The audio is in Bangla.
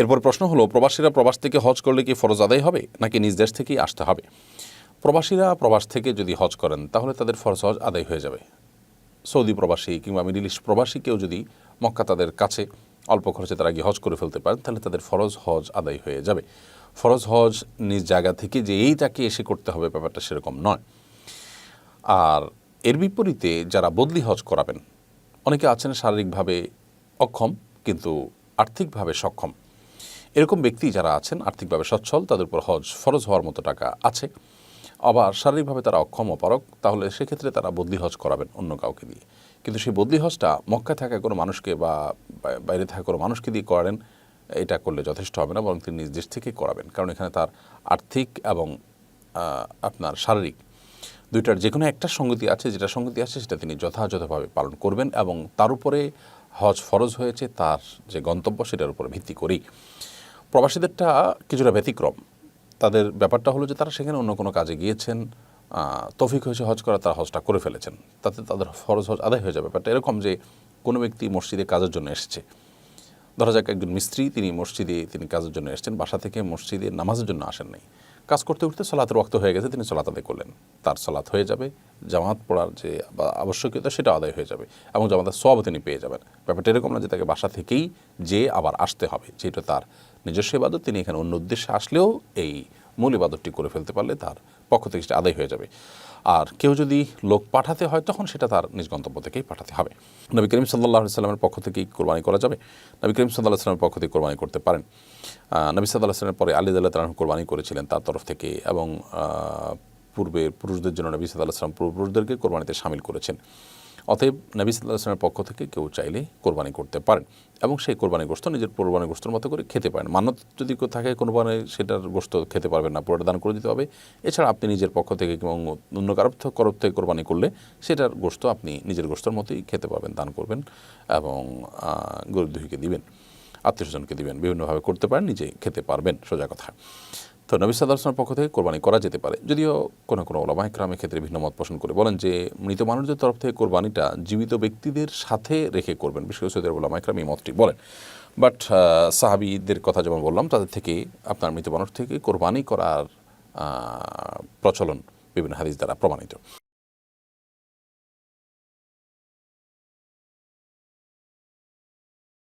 এরপর প্রশ্ন হলো, প্রবাসীরা প্রবাস থেকে হজ করলে কি ফরজ আদায় হবে, নাকি নিজ দেশ থেকেই আসতে হবে? প্রবাসীরা প্রবাস থেকে যদি হজ করেন, তাহলে তাদের ফরজ হজ আদায় হয়ে যাবে। সৌদি প্রবাসী কিংবা মিডিল ইস্ট প্রবাসী কেউ যদি মক্কা তাদের কাছে অল্প খরচে তারা গিয়ে হজ করে ফেলতে পারেন, তাহলে তাদের ফরজ হজ আদায় হয়ে যাবে। ফরজ হজ নিজ জায়গা থেকে যে এই তাকে এসে করতে হবে, ব্যাপারটা সেরকম নয়। আর এর বিপরীতে যারা বদলি হজ করাবেন, অনেকে আছেন শারীরিকভাবে অক্ষম, কিন্তু আর্থিকভাবে সক্ষম। এরকম ব্যক্তি যারা আছেন, আর্থিকভাবে সচ্ছল, তাদের উপর হজ ফরজ হওয়ার মতো টাকা আছে। আবার শারীরিকভাবে তারা অক্ষম অপারক তাহলে সেক্ষেত্রে তারা বদলি হজ করাবেন অন্য কাউকে দিয়ে। কিন্তু সেই বদলি হজটা মক্কায় থাকা কোনো মানুষকে বা বাইরে থাকা কোনো মানুষকে দিয়ে করেন, এটা করলে যথেষ্ট হবে না, বরং তিনি নিজ দেশ থেকেই করাবেন। কারণ এখানে তার আর্থিক এবং আপনার শারীরিক দুইটার যে কোনো একটা সঙ্গতি আছে, যেটা সঙ্গতি আছে সেটা তিনি যথাযথভাবে পালন করবেন এবং তার উপরে হজ ফরজ হয়েছে, তার যে গন্তব্য সেটার উপরে ভিত্তি করেই। প্রবাসীদেরটা কিছুটা ব্যতিক্রম। তাদের ব্যাপারটা হলো যে তারা সেখানে অন্য কোনো কাজে গিয়েছেন তফিক হয়েছে হজ করা, তারা হজটা করে ফেলেছেন। তাতে তাদের ফরজ হজ আদায় হয়ে যাবে। ব্যাপারটা এরকম যে কোনো ব্যক্তি মসজিদে কাজের জন্য এসেছে, ধরা যাক একজন মিস্ত্রি, তিনি মসজিদে, তিনি কাজের জন্য এসেছেন, বাসা থেকে মসজিদে নামাজের জন্য আসেন নাই। কাজ করতে করতে সলাতের রক্ত হয়ে গেছে, তিনি সলাত আদায় করলেন। তার সলাত হয়ে যাবে জামাত পড়ার যে আবশ্যকীয়তা সেটা আদায় হয়ে যাবে এবং জামাতের সব তিনি পেয়ে যাবেন। ব্যাপারটা এরকম না যে তাকে বাসা থেকেই যে আবার আসতে হবে যেটা তার নিজস্ব ইবাদত, তিনি এখানে অন্য উদ্দেশ্যে আসলেও এই মূল ইবাদতটি করে ফেলতে পারলে তার পক্ষ থেকে সেটা আদায় হয়ে যাবে। আর কেউ যদি লোক পাঠাতে হয়, তখন সেটা তার নিজ গন্তব্য থেকেই পাঠাতে হবে। নবী করিম সাল্লাহ সাল্লামের পক্ষ থেকেই কোরবানি করা যাবে। নবী করিম সাল্লাহ সাল্লামের পক্ষ থেকে কোরবানি করতে পারেন। নবী সাল্লাহ সাল্লামের পরে আলী আল্লাহ তালাহ কোরবানি করেছিলেন তার তরফ থেকে এবং পূর্বে পুরুষদের জন্য নবী সাল্লাহ সাল্লাম পূর্বপুরুষদেরকে কোরবানিতে সামিল করেছেন। অতএব নবী সাল্লাহ সাল্লামের পক্ষ থেকে কেউ চাইলে কোরবানি করতে পারেন এবং সেই কোরবানি গোস্ত নিজের কোরবানি গোস্তর মতো করে খেতে পারেন। মানত যদি কেউ থাকে কোরবানি সেটার গোস্ত খেতে পারবেন না, পুরোটা দান করে দিতে হবে। এছাড়া আপনি নিজের পক্ষ থেকে এবং অন্য থ- তরফ থেকে কোরবানি করলে সেটার গোস্ত আপনি নিজের গোস্তর মতোই খেতে পারবেন, দান করবেন এবং গরিব দুহিকে দিবেন আত্মীয় স্বজনকে দিবেন, বিভিন্নভাবে করতে পারেন নিজে খেতে পারবেন। সোজা কথা। তো নবী সাদামের পক্ষ থেকে কোরবানি করা যেতে পারে। যদিও কোনো কোনো ওলামা ক্রামের ক্ষেত্রে ভিন্ন মত পোষণ করে বলেন যে, মৃত মানুষদের তরফ থেকে কোরবানিটা জীবিত ব্যক্তিদের সাথে রেখে করবেন, বিশেষ করে সৌদি ক্রাম এই মতটি বলেন। বাট সাহাবিদের কথা যেমন বললাম, তাদের থেকে আপনার মৃত মানুষ থেকে কোরবানি করার প্রচলন বিভিন্ন হাদিস দ্বারা প্রমাণিত।